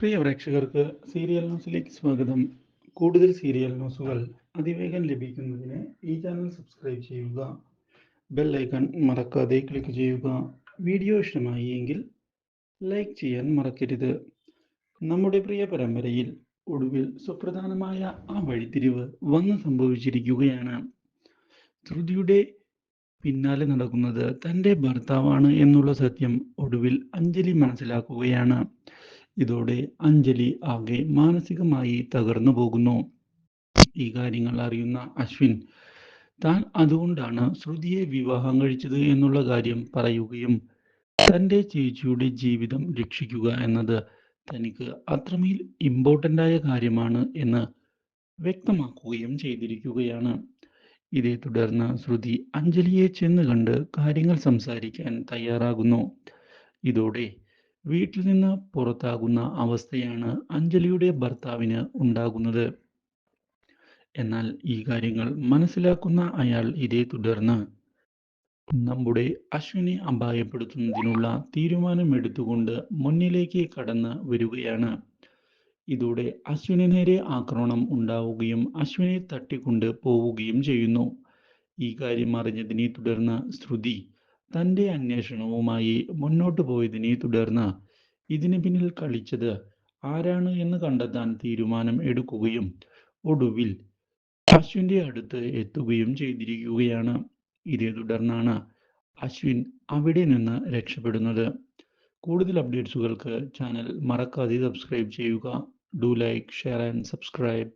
പ്രിയ പ്രേക്ഷകർക്ക് സീരിയൽ ന്യൂസിലേക്ക് സ്വാഗതം. കൂടുതൽ സീരിയൽ ന്യൂസുകൾ അതിവേഗം ലഭിക്കുന്നതിന് ഈ ചാനൽ സബ്സ്ക്രൈബ് ചെയ്യുക. ബെൽ ഐക്കൺ മറക്കാതെ ക്ലിക്ക് ചെയ്യുക. വീഡിയോ ഇഷ്ടമായി എങ്കിൽ ലൈക്ക് ചെയ്യാൻ മറക്കരുത്. നമ്മുടെ പ്രിയ പരമ്പരയിൽ ഒടുവിൽ സുപ്രധാനമായ ആ വഴിത്തിരിവ് വന്ന് സംഭവിച്ചിരിക്കുകയാണ്. ശ്രുതിയുടെ പിന്നാലെ നടക്കുന്നത് തന്റെ ഭർത്താവാണ് എന്നുള്ള സത്യം ഒടുവിൽ അഞ്ജലി മനസ്സിലാക്കുകയാണ്. ഇതോടെ അഞ്ജലി ആകെ മാനസികമായി തകർന്നു പോകുന്നു. ഈ കാര്യങ്ങൾ അറിയുന്ന അശ്വിൻ താൻ അതുകൊണ്ടാണ് ശ്രുതിയെ വിവാഹം കഴിച്ചത് എന്നുള്ള കാര്യം പറയുകയും തന്റെ ചേച്ചിയുടെ ജീവിതം രക്ഷിക്കുക എന്നത് തനിക്ക് അത്രമേൽ ഇമ്പോർട്ടന്റ് ആയ കാര്യമാണ് എന്ന് വ്യക്തമാക്കുകയും ചെയ്തിരിക്കുകയാണ്. ഇതേ തുടർന്ന് ശ്രുതി അഞ്ജലിയെ ചെന്ന് കണ്ട് കാര്യങ്ങൾ സംസാരിക്കാൻ തയ്യാറാകുന്നു. ഇതോടെ വീട്ടിൽ നിന്ന് പുറത്താകുന്ന അവസ്ഥയാണ് അഞ്ജലിയുടെ ഭർത്താവിന് ഉണ്ടാകുന്നത്. എന്നാൽ ഈ കാര്യങ്ങൾ മനസ്സിലാക്കുന്ന അയാൾ ഇതേ തുടർന്ന് നമ്മുടെ അശ്വിനെ അപായപ്പെടുത്തുന്നതിനുള്ള തീരുമാനമെടുത്തുകൊണ്ട് മുന്നിലേക്ക് കടന്ന് വരികയാണ്. ഇതോടെ അശ്വിന് നേരെ ആക്രമണം ഉണ്ടാവുകയും അശ്വിനെ തട്ടിക്കൊണ്ട് പോവുകയും ചെയ്യുന്നു. ഈ കാര്യം അറിഞ്ഞതിനെ തുടർന്ന് ശ്രുതി തന്റെ അന്വേഷണവുമായി മുന്നോട്ട് പോയതിനെ തുടർന്ന് ഇതിന് പിന്നിൽ കളിച്ചത് ആരാണ് എന്ന് കണ്ടെത്താൻ തീരുമാനം എടുക്കുകയും ഒടുവിൽ അശ്വിന്റെ അടുത്ത് എത്തുകയും ചെയ്തിരിക്കുകയാണ്. ഇതേ തുടർന്നാണ് അശ്വിൻ അവിടെ നിന്ന് രക്ഷപ്പെടുന്നത്. കൂടുതൽ അപ്ഡേറ്റ്സുകൾക്ക് ചാനൽ മറക്കാതെ സബ്സ്ക്രൈബ് ചെയ്യുക. Do like share and subscribe.